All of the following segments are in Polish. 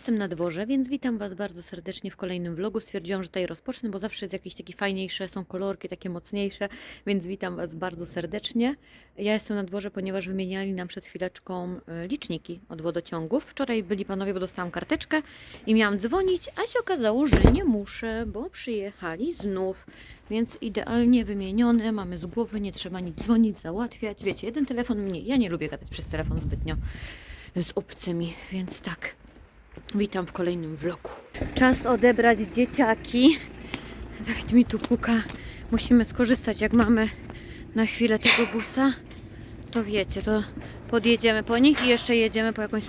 Jestem na dworze, więc witam Was bardzo serdecznie w kolejnym vlogu. Stwierdziłam, że tutaj rozpocznę, bo zawsze jest jakieś takie fajniejsze, są kolorki takie mocniejsze, więc witam Was bardzo serdecznie. Ja jestem na dworze, ponieważ wymieniali nam przed chwileczką e, liczniki od wodociągów. Wczoraj byli panowie, bo dostałam karteczkę i miałam dzwonić, a się okazało, że nie muszę, bo przyjechali znów, więc idealnie wymienione, mamy z głowy, nie trzeba nic dzwonić, załatwiać. Wiecie, jeden telefon mniej. Ja nie lubię gadać przez telefon zbytnio z obcymi, więc tak. Witam w kolejnym vlogu. Czas odebrać dzieciaki. Dawid mi tu puka. Musimy skorzystać, jak mamy na chwilę tego busa. To wiecie, to podjedziemy po nich i jeszcze jedziemy po, jakąś,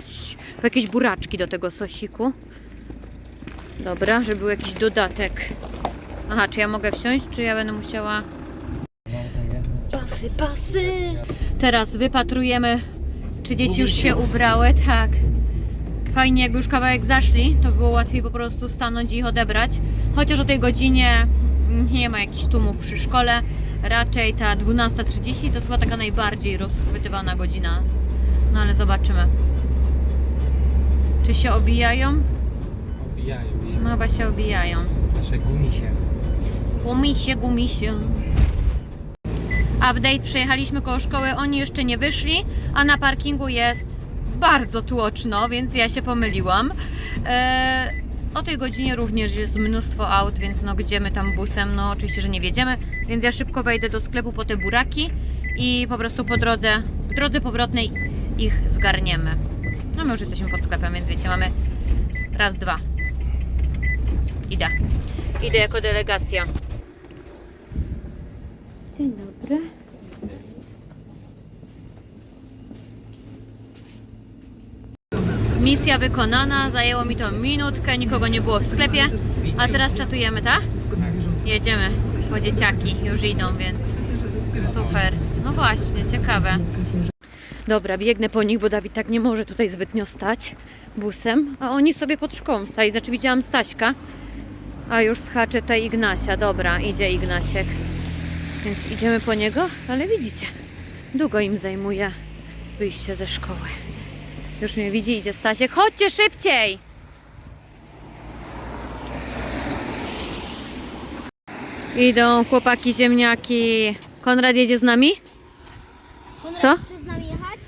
po jakieś buraczki do tego sosiku. Dobra, żeby był jakiś dodatek. Aha, czy ja mogę wsiąść, czy ja będę musiała... Pasy, pasy! Teraz wypatrujemy, czy dzieci już się ubrały. Tak. Fajnie, jakby już kawałek zaszli, to było łatwiej po prostu stanąć i ich odebrać. Chociaż o tej godzinie nie ma jakichś tłumów przy szkole. Raczej ta 12.30 to jest chyba taka najbardziej rozchwytywana godzina. No ale zobaczymy. Czy się obijają? Obijają się. No chyba się obijają. Nasze gumisie. Gumisie, gumisie. Update, przejechaliśmy koło szkoły, oni jeszcze nie wyszli, a na parkingu jest bardzo tłoczno, więc ja się pomyliłam. E, o tej godzinie również jest mnóstwo aut, więc no gdzie my tam busem, no oczywiście, że nie wiedziemy, więc ja szybko wejdę do sklepu po te buraki i po prostu po drodze, w drodze powrotnej ich zgarniemy. No my już jesteśmy pod sklepem, więc wiecie, mamy raz, dwa. Idę. Idę jako delegacja. Dzień dobry. Misja wykonana, zajęło mi to minutkę, nikogo nie było w sklepie, a teraz czatujemy, tak? Jedziemy po dzieciaki, już idą, więc super. No właśnie, ciekawe. Dobra, biegnę po nich, bo Dawid tak nie może tutaj zbytnio stać busem, a oni sobie pod szkołą stali. Znaczy widziałam Staśka, a już skacze tutaj Ignasia. Dobra, idzie Ignasiek. Więc idziemy po niego, ale widzicie, długo im zajmuje wyjście ze szkoły. Już mnie widzi, idzie Stasiek. Chodźcie szybciej! Idą chłopaki ziemniaki. Konrad jedzie z nami? Konrad, Co? Chcesz z nami jechać?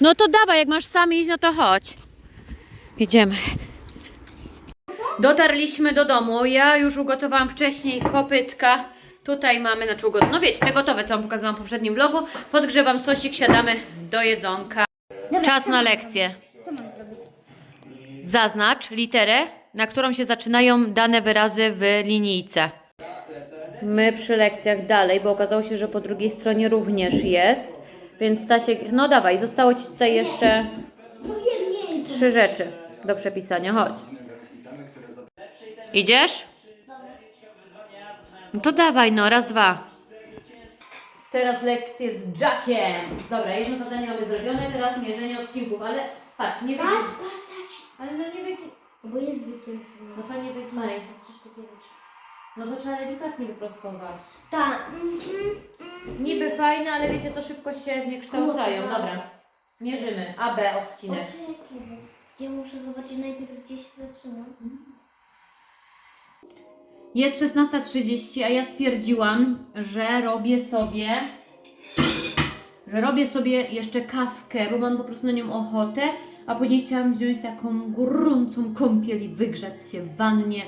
No to dawaj, jak masz sam iść, no to chodź. Jedziemy. Dotarliśmy do domu. Ja już ugotowałam wcześniej kopytka. Tutaj mamy, znaczy ugotowałam, no wiecie, te gotowe, co Wam pokazywałam w poprzednim vlogu. Podgrzewam sosik, siadamy do jedzonka. Czas na lekcję. Zaznacz literę, na którą się zaczynają dane wyrazy w linijce. My przy lekcjach dalej, bo okazało się, że po drugiej stronie również jest. Więc Stasiek, no dawaj, zostało Ci tutaj jeszcze trzy rzeczy do przepisania. Chodź. Idziesz? No to dawaj, no, raz, dwa. Teraz lekcje z Jackiem. Dobra, jedno zadanie mamy zrobione, teraz mierzenie odcinków, ale patrz, nie wygi... Patrz, patrz, patrz. Ale no nie wygi... Bo jest wykiem. No to nie wiesz. No to trzeba delikatnie wyprostować. Tak. Mhm, mhm. Niby fajne, ale wiecie, to szybko się zniekształcają. Dobra. Mierzymy. A, B odcinek. Bo ja muszę zobaczyć najpierw, gdzie się zaczyna. Jest 16.30, a ja stwierdziłam, że robię sobie że robię sobie jeszcze kawkę, bo mam po prostu na nią ochotę, a później chciałam wziąć taką gorącą kąpiel i wygrzać się w wannie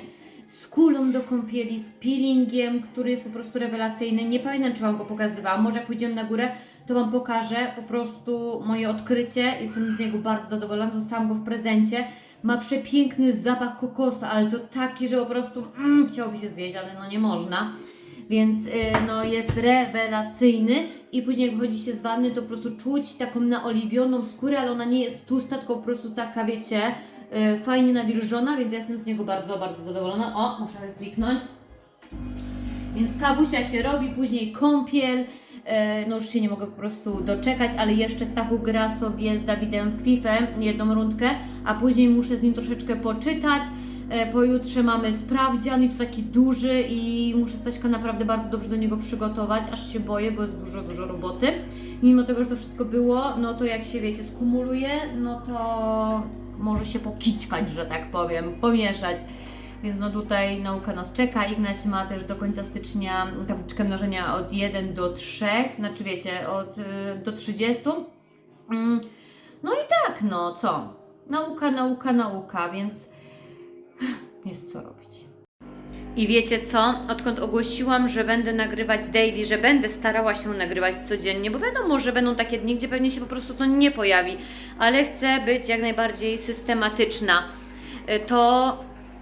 z kulą do kąpieli, z peelingiem, który jest po prostu rewelacyjny. Nie pamiętam, czy Wam go pokazywałam. Może jak pójdziemy na górę, to Wam pokażę po prostu moje odkrycie. Jestem z niego bardzo zadowolona. Dostałam go w prezencie. Ma przepiękny zapach kokosa, ale to taki, że po prostu mm, chciałoby się zjeść, ale no nie można. Więc y, no, jest rewelacyjny i później jak wychodzi się z wanny, to po prostu czuć taką naoliwioną skórę, ale ona nie jest tłusta, tylko po prostu taka, wiecie, y, fajnie nawilżona, więc ja jestem z niego bardzo, bardzo zadowolona. O, muszę kliknąć. Więc kawusia się robi, później kąpiel. E, No już się nie mogę po prostu doczekać, ale jeszcze Stachu gra sobie z Dawidem w FIFA jedną rundkę, a później muszę z nim troszeczkę poczytać. E, Pojutrze mamy sprawdzian i to taki duży i muszę Staśka naprawdę bardzo dobrze do niego przygotować, aż się boję, bo jest dużo, dużo roboty. Mimo tego, że to wszystko było, no to jak się wiecie, skumuluje, no to może się pokićkać, że tak powiem, pomieszać. Więc no tutaj nauka nas czeka. Ignaś ma też do końca stycznia tabliczkę mnożenia od 1 do 3, znaczy wiecie, od y, do 30. Mm, No i tak, no co? Nauka, nauka, nauka, więc jest co robić. I wiecie co? Odkąd ogłosiłam, że będę nagrywać daily, że będę starała się nagrywać codziennie, bo wiadomo, że będą takie dni, gdzie pewnie się po prostu to nie pojawi, ale chcę być jak najbardziej systematyczna. Y, To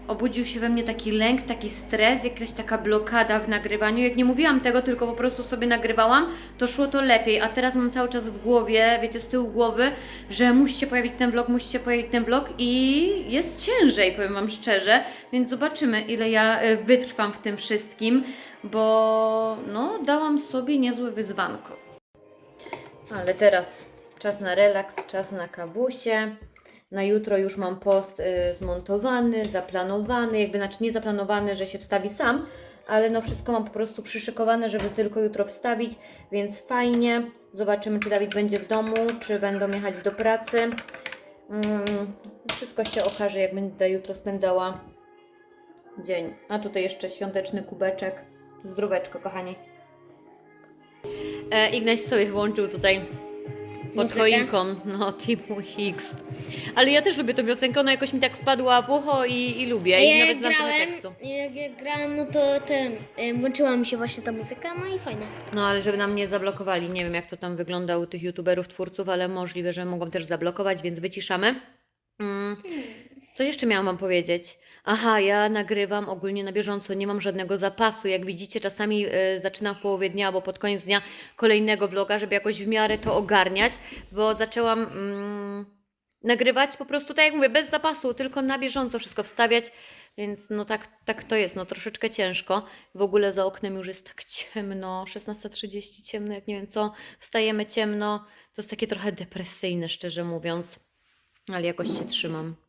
obudził się we mnie taki lęk, taki stres, jakaś taka blokada w nagrywaniu. Jak nie mówiłam tego, tylko po prostu sobie nagrywałam, to szło to lepiej. A teraz mam cały czas w głowie, wiecie, z tyłu głowy, że musi się pojawić ten vlog, musi się pojawić ten vlog i jest ciężej, powiem Wam szczerze. Więc zobaczymy, ile ja y, wytrwam w tym wszystkim, bo no, dałam sobie niezłe wyzwanko. Ale teraz czas na relaks, czas na kawusie. Na jutro już mam post y, zmontowany, zaplanowany, jakby znaczy nie zaplanowany, że się wstawi sam, ale no wszystko mam po prostu przyszykowane, żeby tylko jutro wstawić, więc fajnie. Zobaczymy, czy Dawid będzie w domu, czy będą jechać do pracy. Mm, wszystko się okaże, jak będę jutro spędzała dzień. A tutaj jeszcze świąteczny kubeczek. Zdróweczko, kochani. E, Ignaś sobie włączył tutaj pod Muzykę? choinką, no Timu Hicks. Ale ja też lubię tę piosenkę, ona jakoś mi tak wpadła w ucho i, i lubię. I nawet znam trochę grałem, tekstu. jak ja grałem, no to ten, włączyła mi się właśnie ta muzyka, no i fajna. No ale żeby nam nie zablokowali. Nie wiem jak to tam wygląda u tych youtuberów, twórców, ale możliwe, że mogą też zablokować, więc wyciszamy. Mm. Co jeszcze miałam Wam powiedzieć? Aha, ja nagrywam ogólnie na bieżąco, nie mam żadnego zapasu. Jak widzicie, czasami y, zaczynam w połowie dnia albo pod koniec dnia kolejnego vloga, żeby jakoś w miarę to ogarniać, bo zaczęłam mm, nagrywać po prostu, tak jak mówię, bez zapasu, tylko na bieżąco wszystko wstawiać, więc no tak, tak to jest, no troszeczkę ciężko. W ogóle za oknem już jest tak ciemno, 16.30 ciemno, jak nie wiem co, wstajemy ciemno. To jest takie trochę depresyjne, szczerze mówiąc, ale jakoś się trzymam.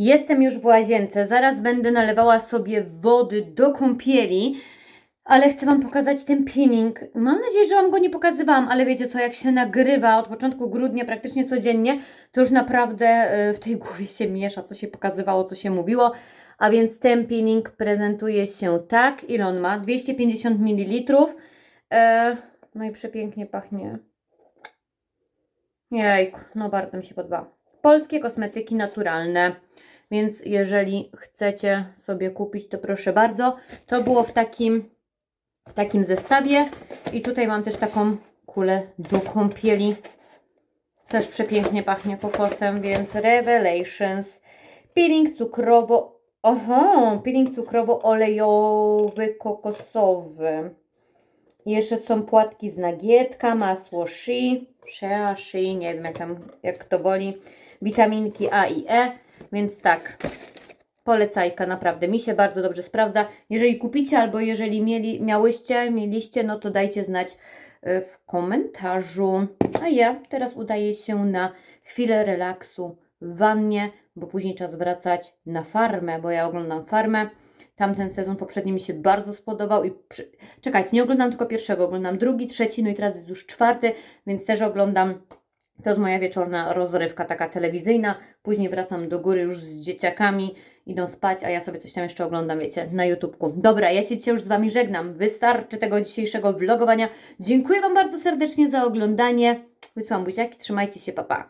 Jestem już w łazience, zaraz będę nalewała sobie wody do kąpieli, ale chcę Wam pokazać ten peeling. Mam nadzieję, że Wam go nie pokazywałam, ale wiecie co, jak się nagrywa od początku grudnia praktycznie codziennie, to już naprawdę y, w tej głowie się miesza, co się pokazywało, co się mówiło. A więc ten peeling prezentuje się tak, ile on ma? 250 ml. E, no i przepięknie pachnie. Jejku, no bardzo mi się podoba. Polskie kosmetyki naturalne. Więc jeżeli chcecie sobie kupić, to proszę bardzo. To było w takim, w takim zestawie. I tutaj mam też taką kulę do kąpieli. Też przepięknie pachnie kokosem, więc Revelations. Peeling cukrowo... Oho, peeling cukrowo-olejowy, kokosowy. Jeszcze są płatki z nagietka, masło shea, shea, shea, nie wiem jak, tam, jak to woli, witaminki A i E, więc tak, polecajka, naprawdę, mi się bardzo dobrze sprawdza. Jeżeli kupicie albo jeżeli mieli, miałyście, mieliście, no to dajcie znać y, w komentarzu. A ja teraz udaję się na chwilę relaksu w wannie, bo później czas wracać na farmę, bo ja oglądam farmę. Tamten sezon poprzedni mi się bardzo spodobał i przy... czekajcie, nie oglądam tylko pierwszego, oglądam drugi, trzeci, no i teraz jest już czwarty, więc też oglądam. To jest moja wieczorna rozrywka taka telewizyjna. Później wracam do góry już z dzieciakami, idą spać, a ja sobie coś tam jeszcze oglądam, wiecie, na YouTubku. Dobra, ja się dzisiaj już z Wami żegnam. Wystarczy tego dzisiejszego vlogowania. Dziękuję Wam bardzo serdecznie za oglądanie. Wysłałam buziaki, trzymajcie się, papa. Pa.